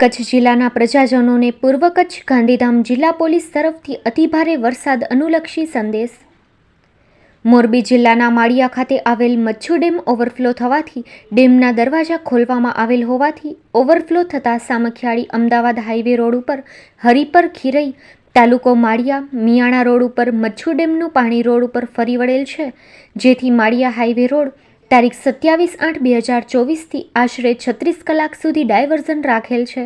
કચ્છ જિલ્લાના પ્રજાજનોને પૂર્વ કચ્છ ગાંધીધામ જિલ્લા પોલીસ તરફથી અતિભારે વરસાદ અનુલક્ષી સંદેશ. મોરબી જિલ્લાના માળિયા ખાતે આવેલ મચ્છુ ડેમ ઓવરફ્લો થવાથી ડેમના દરવાજા ખોલવામાં આવેલ હોવાથી ઓવરફ્લો થતાં સામખિયાળી અમદાવાદ હાઈવે રોડ ઉપર હરિપર ખીરઈ તાલુકો માળિયા મિયાણા રોડ ઉપર મચ્છુ ડેમનું પાણી રોડ ઉપર ફરી વળેલ છે, જેથી માળિયા હાઈવે રોડ તારીખ સત્યાવીસ આઠ બે હજાર ચોવીસથી આશરે છત્રીસ કલાક સુધી ડાયવર્ઝન રાખેલ છે.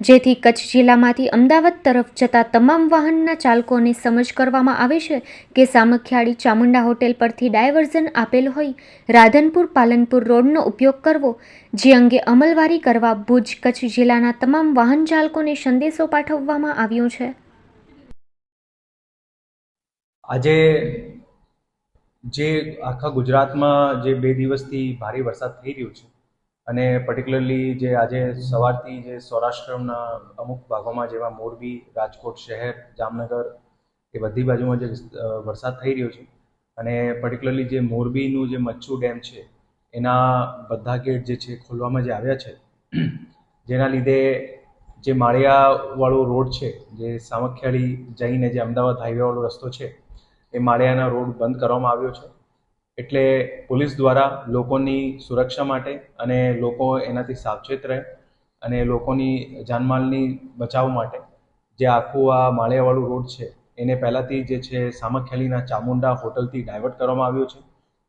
જેથી કચ્છ જિલ્લામાંથી અમદાવાદ તરફ જતા તમામ વાહનના ચાલકોને સમજ કરવામાં આવે છે કે સામખિયાળી ચામુંડા હોટેલ પરથી ડાયવર્ઝન આપેલ હોય, રાધનપુર પાલનપુર રોડનો ઉપયોગ કરવો, જે અંગે અમલવારી કરવા ભુજ કચ્છ જિલ્લાના તમામ વાહન ચાલકોને સંદેશો પાઠવવામાં આવ્યો છે. આજે જે આખા ગુજરાતમાં જે બે દિવસથી ભારે વરસાદ થઈ રહ્યો છે અને પર્ટિક્યુલરલી જે આજે સવારથી જે સૌરાષ્ટ્રના અમુક ભાગોમાં જેમાં મોરબી, રાજકોટ શહેર, જામનગર એ બધી બાજુમાં જે વરસાદ થઈ રહ્યો છે અને પર્ટિક્યુલરલી જે મોરબીનું જે મચ્છુ ડેમ છે એના બધા ગેટ જે છે ખોલવામાં જે આવ્યા છે જેના લીધે જે માળિયાવાળો રોડ છે, જે સામખિયાળી જઈને જે અમદાવાદ હાઈવેવાળો રસ્તો છે એ માળિયાના રોડ બંધ કરવામાં આવ્યો છે. એટલે પોલીસ દ્વારા લોકોની સુરક્ષા માટે અને લોકો એનાથી સાવચેત રહે અને લોકોની જાનમાલની બચાવ માટે જે આખું આ માળિયાવાળું રોડ છે, એને પહેલાંથી જે છે સામખિયાળીના ચામુંડા હોટલથી ડાયવર્ટ કરવામાં આવ્યો છે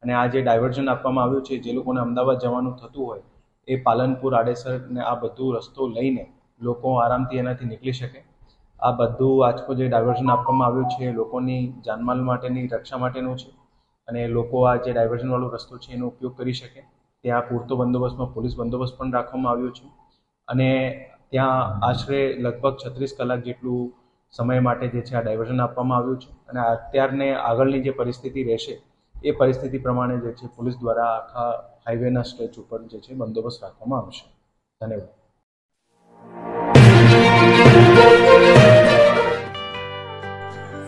અને આ જે ડાયવર્ઝન આપવામાં આવ્યું છે, જે લોકોને અમદાવાદ જવાનું થતું હોય, એ પાલનપુર આડેસરને આ બધું રસ્તો લઈને લોકો આરામથી એનાથી નીકળી શકે. આ બધું આજકો જે ડાયવર્ઝન આપવામાં આવ્યું છે લોકોની જાનમાલ માટેની, રક્ષા માટેનું છે અને લોકો આ જે ડાયવર્ઝનવાળો રસ્તો છે એનો ઉપયોગ કરી શકે. ત્યાં પૂરતો બંદોબસ્તમાં પોલીસ બંદોબસ્ત પણ રાખવામાં આવ્યો છે. અને ત્યાં આશરે લગભગ છત્રીસ કલાક જેટલું સમય માટે જે છે આ ડાયવર્ઝન આપવામાં આવ્યું છે. અને અત્યારને આગળની જે પરિસ્થિતિ રહેશે એ પરિસ્થિતિ પ્રમાણે જે છે પોલીસ દ્વારા આખા હાઈવેના સ્ટ્રેચ ઉપર જે છે બંદોબસ્ત રાખવામાં આવશે. ધન્યવાદ.